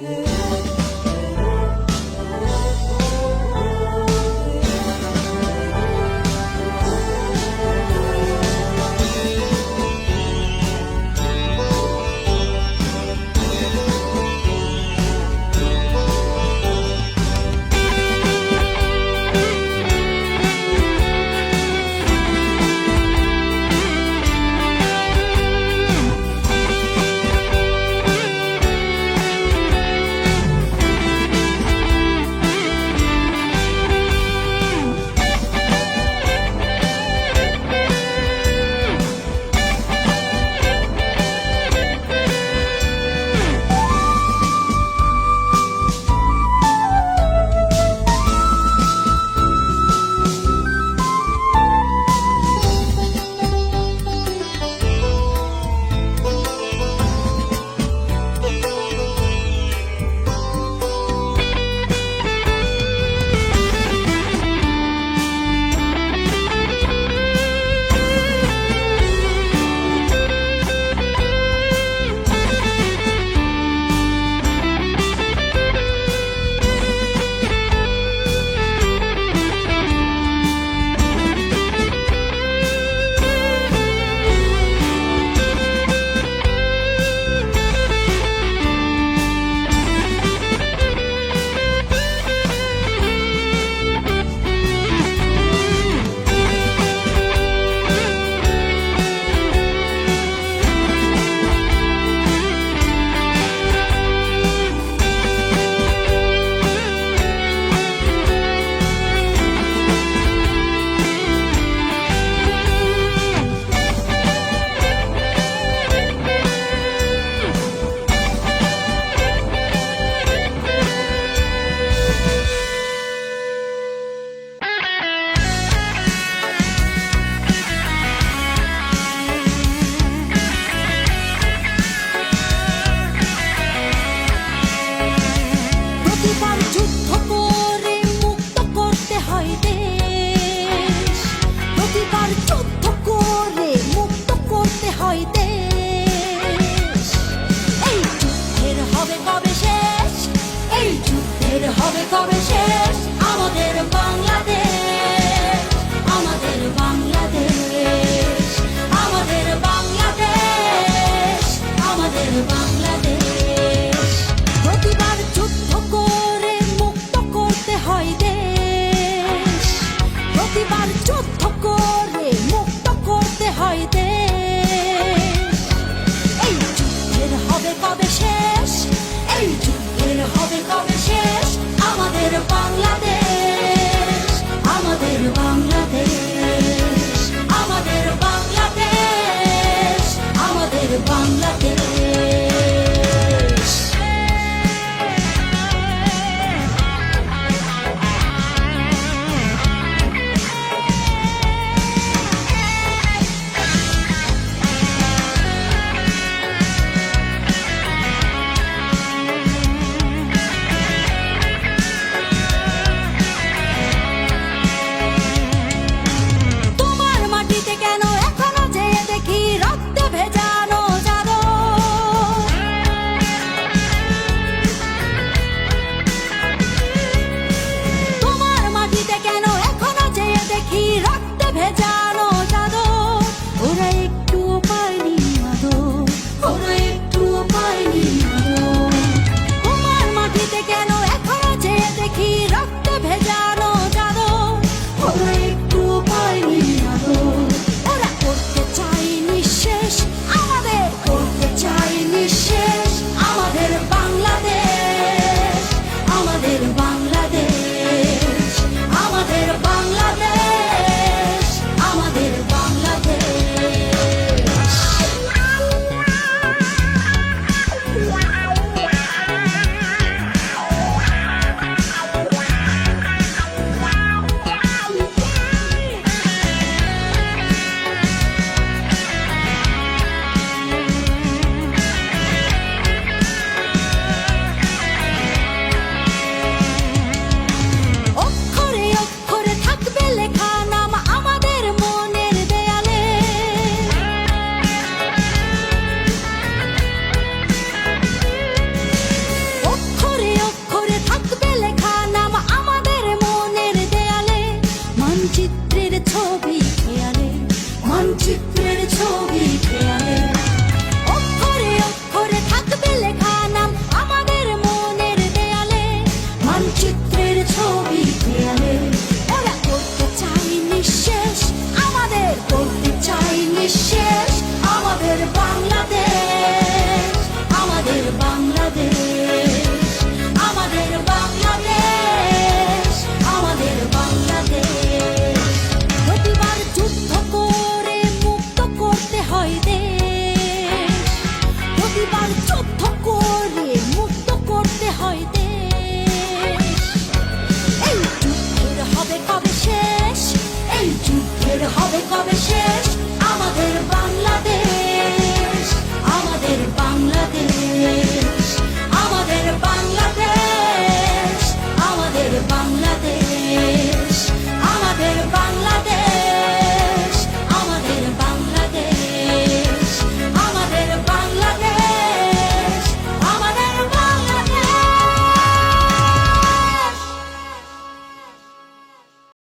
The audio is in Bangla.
প্রতিবার যুদ্ধ করে মুক্ত করতে হয় হবে হবে কবে শেষ? আমাদের বাংলাদেশ আমাদের বাংলাদেশ, আমাদের আমাদের প্রতিবার যুদ্ধ করে মুক্ত করতে হয় প্রতিবার করে হবে শেষ। এই যুদ্ধের হবে কবে শেষ? আমাদের বাংলাদেশ আমাদের বাংলাদেশ আমাদের বাংলাদেশ আমাদের বাংলাদেশ। to